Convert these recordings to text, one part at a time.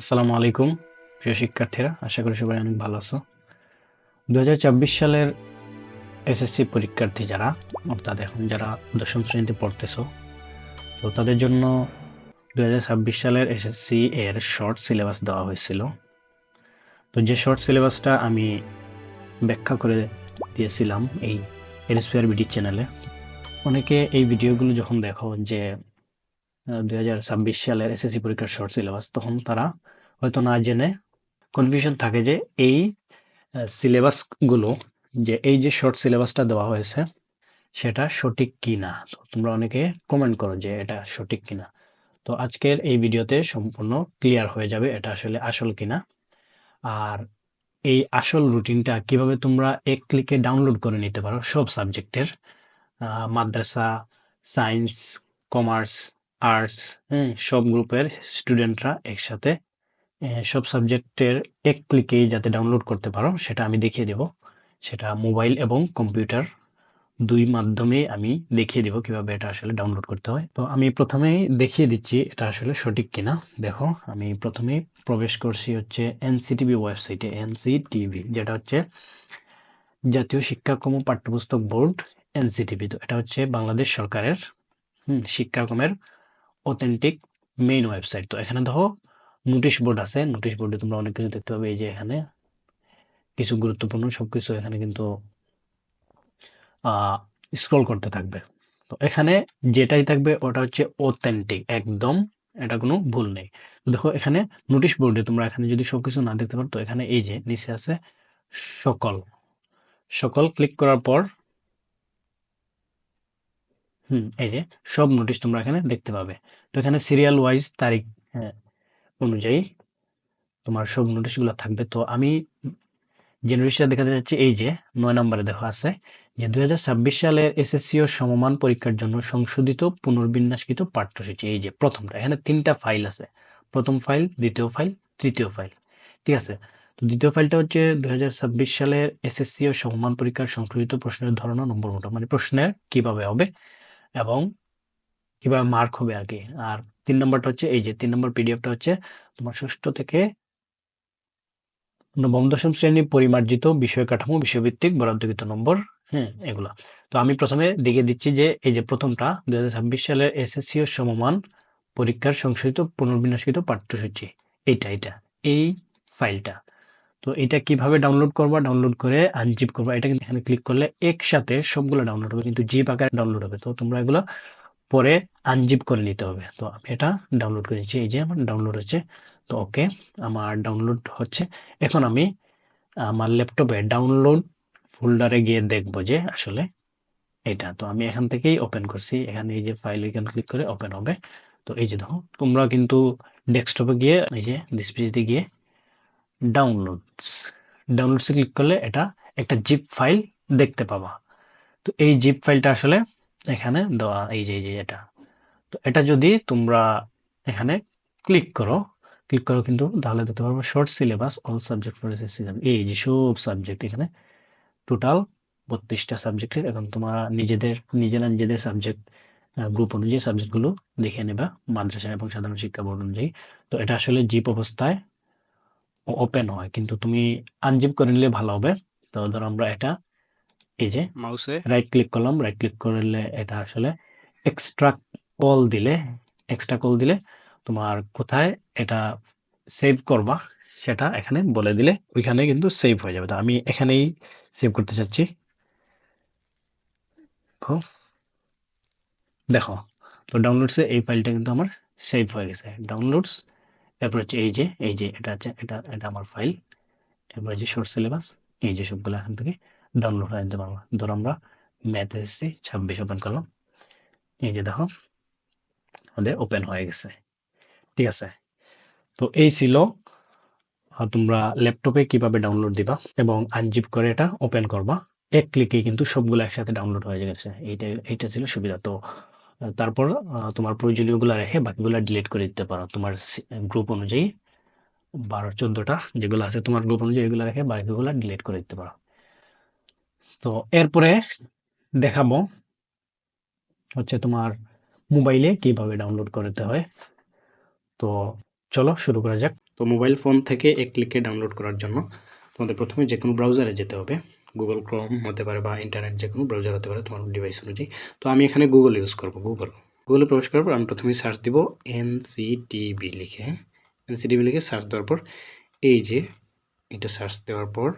আসসালামু আলাইকুম, প্রিয় শিক্ষার্থীরা। আশা করি সবাই অনেক ভালো আছো। দু সালের এসএসসি পরীক্ষার্থী যারা, অর্থাৎ এখন যারা দশম শ্রেণীতে পড়তেছো, তো তাদের জন্য দু হাজার ছাব্বিশ সালের এসএসসি এর শর্ট সিলেবাস দেওয়া হয়েছিল। তো যে শর্ট সিলেবাসটা আমি ব্যাখ্যা করে দিয়েছিলাম এই এনএসপিআর বিডি চ্যানেলে অনেকে এই ভিডিওগুলো যখন দেখো যে দু হাজার ছাব্বিশ সালের এসএসসি পরীক্ষার শর্ট সিলেবাস তখন তারা হয়তো না জেনে কনফিউশন থাকে যে এই সিলেবাসগুলো যে এই যে শর্ট সিলেবাসটা দেওয়া হয়েছে, সেটা সঠিক কি না তো তোমরা অনেকে কমেন্ট করো যে এটা সঠিক কিনা। তো আজকের এই ভিডিওতে সম্পূর্ণ ক্লিয়ার হয়ে যাবে এটা আসলে আসল কিনা। আর এই আসল রুটিনটা কীভাবে তোমরা এক ক্লিকে ডাউনলোড করে নিতে পারো সব সাবজেক্টের মাদ্রাসা সায়েন্স কমার্স আর্টস হ্যাঁ সব গ্রুপের স্টুডেন্টরা একসাথে সব সাবজেক্টের এক ক্লিকেই যাতে ডাউনলোড করতে পারো, সেটা আমি দেখিয়ে দেব। সেটা মোবাইল এবং কম্পিউটার দুই মাধ্যমে আমি দেখিয়ে দেব কীভাবে এটা আসলে ডাউনলোড করতে হয়। তো আমি প্রথমেই দেখিয়ে দিচ্ছি এটা আসলে সঠিক কিনা। দেখো, আমি প্রথমে প্রবেশ করছি হচ্ছে এনসিটিভি ওয়েবসাইটে, এনসিটিভি, যেটা হচ্ছে জাতীয় শিক্ষাক্রম পাঠ্যপুস্তক বোর্ড, এনসিটিভি। তো এটা হচ্ছে বাংলাদেশ সরকারের শিক্ষাক্রমের অথেন্টিক মেইন ওয়েবসাইট তো এখানে দেখো নোটিশ বোর্ড আছে। নোটিশ বোর্ডে তোমরা অনেক কিছু দেখতে পাবে। এই যে এখানে কিছু গুরুত্বপূর্ণ সবকিছু এখানে কিন্তু স্ক্রল করতে থাকবে। তো এখানে যেটাই থাকবে ওটা হচ্ছে অথেন্টিক একদম। এটা কোনো ভুল নেই। দেখো এখানে নোটিশ বোর্ডে তোমরা এখানে যদি সবকিছু না দেখতে পারো তো এখানে এই যে নিচে আছে সকল। সকল ক্লিক করার পর হুম এই যে সব নোটিশ তোমরা এখানে দেখতে পাবে। তো এখানে সিরিয়াল ওয়াইজ তারিখ হ্যাঁ, অনুযায়ী তোমার সব নোটিশগুলো থাকবে। তো আমি যে নোটিশটা দেখাতে যাচ্ছি, এই যে নয় নম্বরে দেখো আছে যে দুই সালের ও সমমান পরীক্ষার জন্য সংশোধিত পুনর্বিন্যাসকৃত পাঠ্যসূচি, এই যে প্রথমটা, এখানে তিনটা ফাইল আছে। প্রথম ফাইল দ্বিতীয় ফাইল তৃতীয় ফাইল ঠিক আছে? তো দ্বিতীয় ফাইলটা হচ্ছে দুই সালের এসএসসি ও সমমান পরীক্ষার সংশোধিত প্রশ্নের ধরন নম্বর মোটা মানে প্রশ্নের কীভাবে হবে এবং কীভাবে মার্ক হবে কি আর তিন নম্বরটা হচ্ছে এই যে, তিন নম্বর পিডিএফটা হচ্ছে তোমার ষষ্ঠ থেকে নবম দশম শ্রেণি পরিমার্জিত বিষয় কাঠামো বিষয়ভিত্তিক বরাদ্দকৃত নম্বর হ্যাঁ এগুলা। তো আমি প্রথমে দেখে দিচ্ছি যে এই যে প্রথমটা, দুই হাজার ছাব্বিশ সালের এসএসসি ও সমমান পরীক্ষার সংশোধিত পুনর্বিন্যাসকৃত পাঠ্যসূচি। এইটা এটা এই ফাইলটা। তো এটা কীভাবে ডাউনলোড করবা? ডাউনলোড করে আনজিপ করবা। এটা কিন্তু এখানে ক্লিক করলে একসাথে সবগুলো ডাউনলোড হবে, কিন্তু জিপ আকারে ডাউনলোড হবে। তো তোমরা এগুলো পরে আনজিপ করে নিতে হবে। তো আমি এটা ডাউনলোড করে নিচ্ছি। এই যে আমার ডাউনলোড হচ্ছে। তো ওকে আমার ডাউনলোড হচ্ছে। এখন আমি, আমার ল্যাপটপে ডাউনলোড ফোল্ডারে গিয়ে দেখব যে আসলে এটা। তো আমি এখান থেকেই ওপেন করছি। এখানে এই যে ফাইল এখানে ক্লিক করে ওপেন হবে। তো এই যে দেখো, তোমরা কিন্তু ডেস্কটপে গিয়ে, এই যে ডিসপ্লেতে গিয়ে ডাউনলোডস ডাউনলোডসে ক্লিক করলে এটা একটা জিপ ফাইল দেখতে পাবা। তো এই জিপ ফাইলটা আসলে এখানে দেওয়া, এই যে এই যে, এটা। তো এটা যদি তোমরা এখানে ক্লিক করো ক্লিক করো কিন্তু তাহলে দেখতে পারব short syllabus all subject for এই যে, সব সাবজেক্ট এখানে। টোটাল বত্রিশটা সাবজেক্টের এখন তোমরা নিজেদের, নিজেরা নিজেদের সাবজেক্ট গ্রুপ অনুযায়ী সাবজেক্টগুলো দেখে নেবা, মাদ্রাসা এবং সাধারণ শিক্ষা বোর্ড অনুযায়ী। তো এটা আসলে জিপ অবস্থায় ওপেন হয়। কিন্তু তুমি আনজিপ করে নিলে ভালো হবে। তো ধরো আমরা এটা এই যে মাউসে। রাইট ক্লিক করলাম রাইট ক্লিক করলে এটা আসলে এক্সট্রা কল দিলে এক্সট্রা কল দিলে তোমার কোথায় এটা সেভ করবা সেটা এখানে বলে দিলে ওইখানে কিন্তু সেভ হয়ে যাবে। তো আমি এখানেই সেভ করতে চাচ্ছি। দেখো তো ডাউনলোডসে এই ফাইলটা কিন্তু আমার সেভ হয়ে গেছে। ডাউনলোডস তারপর হচ্ছে এই যে এই যে এটা আছে এটা এটা আমার ফাইল এরপর যে শর্ট সিলেবাস এই যে সবগুলো এখান থেকে। ডাউনলোড হয়ে নিতে পারব ধরো আমরা ম্যাথ এসেছি, ছাব্বিশ ওপেন করলাম। এই যে দেখো, আমাদের ওপেন হয়ে গেছে। ঠিক আছে? তো এই ছিল তোমরা ল্যাপটপে কীভাবে ডাউনলোড দিবা এবং আনজিপ করে এটা ওপেন করবা। এক ক্লিকে কিন্তু সবগুলো একসাথে ডাউনলোড হয়ে গেছে। এইটা এইটা ছিল সুবিধা। তো তারপর তোমার প্রয়োজনীয়গুলো রেখে বাকিগুলো ডিলিট করে দিতে পারো। তোমার গ্রুপ অনুযায়ী বারো, চোদ্দটা যেগুলো আছে তোমার গ্রুপ অনুযায়ী এগুলো রেখে বাকিগুলো ডিলিট করে দিতে পারো। তো এরপরে দেখাবো হচ্ছে তোমার মোবাইলে কীভাবে ডাউনলোড করতে হয়। তো চলো শুরু করা যাক। তো মোবাইল ফোন থেকে এক ক্লিকে ডাউনলোড করার জন্য তোমাদের প্রথমে যে কোনো ব্রাউজারে যেতে হবে। গুগল ক্রোম হতে পারে বা ইন্টারনেট যে কোনো ব্রাউজার হতে পারে তোমার ডিভাইস অনুযায়ী। তো আমি এখানে গুগল ইউজ করব গুগল গুগলে প্রবেশ করার পর আমি প্রথমে সার্চ দিব এনসিটিভি লিখে। এনসিটিভি লিখে সার্চ দেওয়ার পর এই যে এটা সার্চ দেওয়ার পর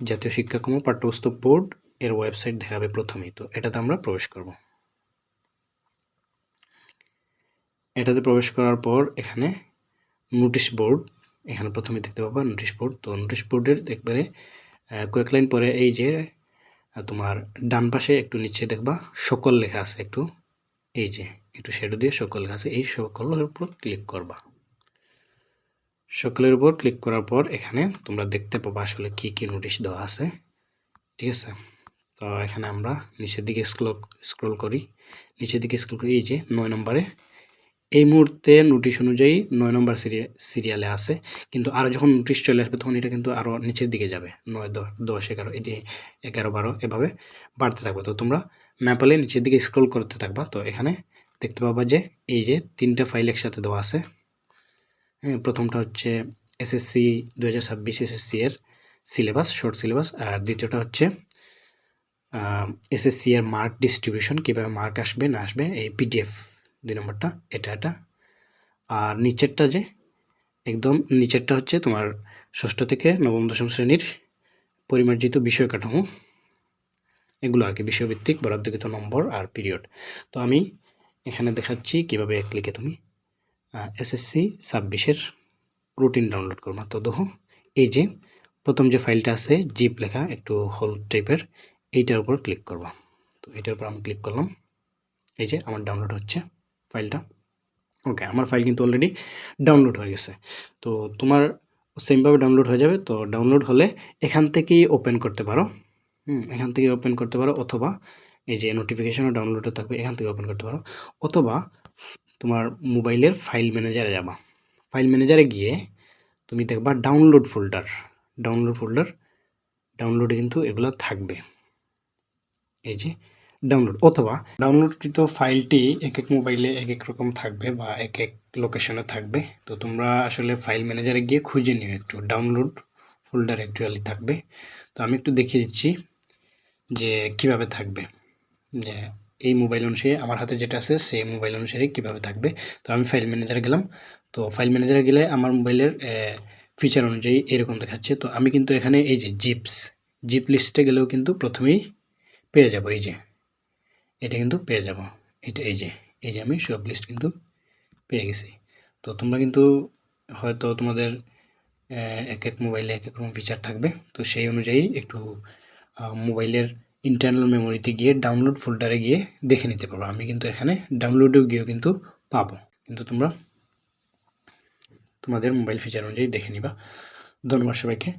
জাতীয় শিক্ষাক্রম পাঠ্যপুস্তক বোর্ড এর ওয়েবসাইট দেখাবে প্রথমেই, তো এটাতে আমরা প্রবেশ করব। এটাতে প্রবেশ করার পর এখানে নোটিশ বোর্ড এখানে প্রথমে দেখতে পাবা নোটিশ বোর্ড তো নোটিশ বোর্ডের দেখবে কয়েক লাইন পরে এই যে তোমার ডান পাশে একটু নিচে দেখবা সকল লেখা আছে, একটু এই যে, একটু শ্যাডো দিয়ে সকল লেখা আছে, এই সকলের উপর ক্লিক করবা। সকলের উপর ক্লিক করার পর এখানে তোমরা দেখতে পাবো আসলে কি কি নোটিশ দেওয়া আছে। ঠিক আছে? তো এখানে আমরা নিচের দিকে স্ক্রল স্ক্রল করি। নিচের দিকে স্ক্রল করি, এই যে নয় নম্বরে। এই মুহূর্তে নোটিশ অনুযায়ী নয় নম্বর সিরিয়া সিরিয়ালে আছে। কিন্তু আরও যখন নোটিশ চলে আসবে তখন এটা কিন্তু আরও নিচের দিকে যাবে। নয়, দশ এগারো এটি এগারো, বারো এভাবে বাড়তে থাকবে। তো তোমরা পারলে নিচের দিকে স্ক্রল করতে থাকবা। তো এখানে দেখতে পাবা যে এই যে তিনটা ফাইল একসাথে দেওয়া আছে। প্রথমটা হচ্ছে এসএসসি দু হাজার ছাব্বিশ এসএসসি এর সিলেবাস শর্ট সিলেবাস আর দ্বিতীয়টা হচ্ছে এসএসসি এর মার্ক ডিস্ট্রিবিউশন কীভাবে মার্ক আসবে, না আসবে, এই পিডিএফ দুই নম্বরটা, এটা এটা। আর নিচেরটা যে, একদম নিচেরটা হচ্ছে তোমার ষষ্ঠ থেকে নবম দশম শ্রেণির পরিমার্জিত বিষয় কাঠামো। এগুলো আর কি, বিষয়ভিত্তিক বরাদ্দকৃত নম্বর আর পিরিয়ড তো আমি এখানে দেখাচ্ছি কীভাবে এক ক্লিকে তুমি এসএসসি ছাব্বিশের রুটিন ডাউনলোড করবা তো দেখো। এই যে প্রথম যে ফাইলটা আছে জিপ লেখা একটু হোল টাইপের এইটার উপর ক্লিক করবা। তো এটার উপর আমি ক্লিক করলাম। এই যে আমার ডাউনলোড হচ্ছে ফাইলটা ওকে আমার ফাইল কিন্তু অলরেডি ডাউনলোড হয়ে গেছে। তো তোমার সেমভাবে ডাউনলোড হয়ে যাবে। তো ডাউনলোড হলে এখান থেকেই ওপেন করতে পারো। হুম, এখান থেকে ওপেন করতে পারো। অথবা এই যে নোটিফিকেশনও ডাউনলোডে থাকবে, এখান থেকে ওপেন করতে পারো। অথবা তোমার মোবাইলের ফাইল ম্যানেজারে যাবা। ফাইল ম্যানেজারে গিয়ে তুমি দেখবা ডাউনলোড ফোল্ডার ডাউনলোড ফোল্ডার ডাউনলোডে কিন্তু এগুলো থাকবে। এই যে ডাউনলোড অথবা ডাউনলোডকৃত ফাইলটি এক এক মোবাইলে এক এক রকম থাকবে বা এক এক লোকেশনে থাকবে। তো তোমরা আসলে ফাইল ম্যানেজারে গিয়ে খুঁজে নিও একটু। ডাউনলোড ফোল্ডার অ্যাকচুয়ালি থাকবে। তো আমি একটু দেখিয়ে দিচ্ছি যে কীভাবে থাকবে। যে এই মোবাইল অনুসারে আমার হাতে যেটা আছে, সেই মোবাইল অনুসারে কীভাবে থাকবে? তো আমি ফাইল ম্যানেজারে গেলাম। তো ফাইল ম্যানেজারে গেলে আমার মোবাইলের ফিচার অনুযায়ী এরকম দেখাচ্ছে। তো আমি কিন্তু এখানে এই যে জিপস, জিপ লিস্টে গেলেও কিন্তু প্রথমেই পেয়ে যাব এই যে। এটা কিন্তু পেয়ে যাব। এটা এই যে এই যে আমি সব লিস্ট কিন্তু পেয়ে গেছি। তো তোমরা কিন্তু হয়তো তোমাদের এক এক মোবাইলে এক এক রকম ফিচার থাকবে। তো সেই অনুযায়ী একটু মোবাইলের ইন্টারনাল মেমোরিতে গিয়ে ডাউনলোড ফোল্ডারে গিয়ে দেখে নিতে পারব আমি কিন্তু এখানে ডাউনলোডেও গিয়েও কিন্তু পাবো। কিন্তু তোমরা তোমাদের মোবাইল ফিচার অনুযায়ী দেখে নিবা। ধন্যবাদ সবাইকে।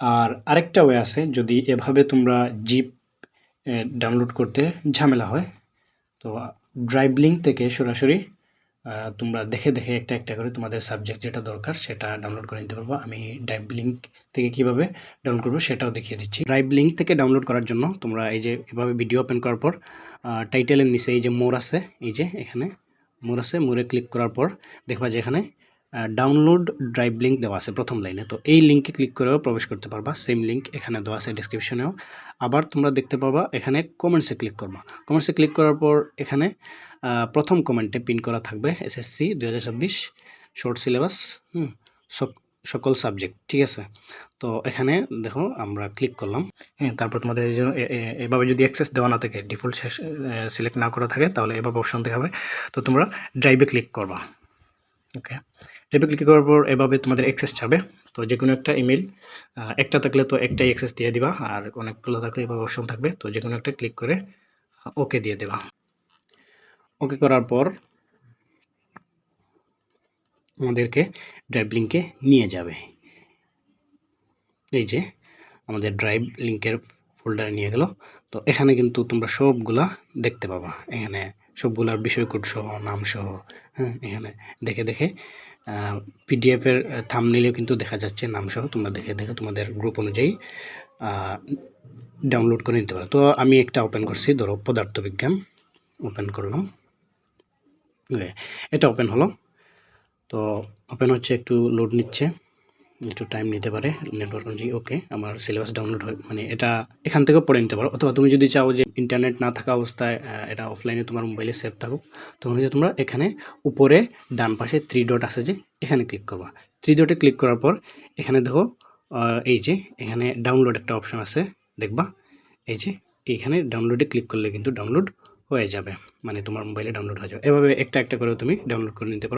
আর আরেকটা ওয়ে আছে, যদি এভাবে তোমরা জিপ ডাউনলোড করতে ঝামেলা হয়, তো ড্রাইভ লিঙ্ক থেকে সরাসরি তোমরা দেখে দেখে একটা একটা করে তোমাদের সাবজেক্ট যেটা দরকার সেটা ডাউনলোড করে নিতে পারব। আমি ড্রাইভ লিঙ্ক থেকে কীভাবে ডাউনলোড করব সেটাও দেখিয়ে দিচ্ছি। ড্রাইভ লিঙ্ক থেকে ডাউনলোড করার জন্য তোমরা এই যে এভাবে ভিডিও ওপেন করার পর টাইটেলের নিচে এই যে মোর আছে, এই যে এখানে মোর আছে মোরে ক্লিক করার পর দেখবা যে এখানে ডাউনলোড ড্রাইভ লিঙ্ক দেওয়া আছে প্রথম লাইনে তো এই লিঙ্কে ক্লিক করেও প্রবেশ করতে পারবা। সেম লিঙ্ক এখানে দেওয়া আছে ডিসক্রিপশনেও আবার তোমরা দেখতে পারবা এখানে কমেন্টসে ক্লিক করবা। কমেন্টসে ক্লিক করার পর এখানে প্রথম কমেন্টে পিন করা থাকবে এসএসসি দু হাজার ছাব্বিশ শর্ট সিলেবাস হুম সকল সাবজেক্ট ঠিক আছে? তো এখানে দেখো আমরা ক্লিক করলাম। হ্যাঁ তারপর তোমাদের এই জন্য এভাবে যদি অ্যাক্সেস দেওয়া না থাকে ডিফল্ট সিলেক্ট না করা থাকে, তাহলে এভাবে অপশন দেখাবে। তো তোমরা ড্রাইভে ক্লিক করবা। ওকে ড্রাইভে ক্লিক করার পর এভাবে তোমাদের অ্যাক্সেস যাবে তো যে কোনো একটা ইমেল একটা থাকলে তো একটাই অ্যাক্সেস দিয়ে দিবা, আর অনেকগুলো থাকলে এভাবে অপশন থাকবে। তো যে কোনো একটা ক্লিক করে ওকে দিয়ে দেবা। ওকে করার পর আমাদেরকে ড্রাইভ লিঙ্কে নিয়ে যাবে। এই যে আমাদের ড্রাইভ লিঙ্কের ফোল্ডারে নিয়ে গেল। তো এখানে কিন্তু তোমরা সবগুলা দেখতে পাবা। এখানে সবগুলার বিষয় কোড সহ, নাম সহ হ্যাঁ এখানে দেখে দেখে পিডিএফের থাম নিলেও কিন্তু দেখা যাচ্ছে, নামসহ তোমরা দেখে দেখে তোমাদের গ্রুপ অনুযায়ী ডাউনলোড করে নিতে পারো। তো আমি একটা ওপেন করছি, ধরো পদার্থবিজ্ঞান ওপেন করলাম। এটা ওপেন হলো। তো ওপেন হচ্ছে, একটু লোড নিচ্ছে। একটু টাইম নিতে পারে নেটওয়ার্ক অনুযায়ী ওকে আমার সিলেবাস ডাউনলোড হয় মানে এটা এখান থেকেও পড়ে নিতে পারো। অথবা তুমি যদি চাও যে ইন্টারনেট না থাকা অবস্থায় এটা অফলাইনে তোমার মোবাইলে সেভ থাকুক, তখন যে তোমরা এখানে উপরে ডান পাশে থ্রি ডট আছে যে, এখানে ক্লিক করবা। থ্রি ডটে ক্লিক করার পর, এখানে দেখো এই যে, এখানে ডাউনলোড একটা অপশন আছে, দেখবা? এই যে, এইখানে ডাউনলোডে ক্লিক করলে কিন্তু ডাউনলোড হয়ে যাবে মানে তোমার মোবাইলে ডাউনলোড হয়ে যাবে। এভাবে একটা একটা করে তুমি ডাউনলোড করে নিতে পারো।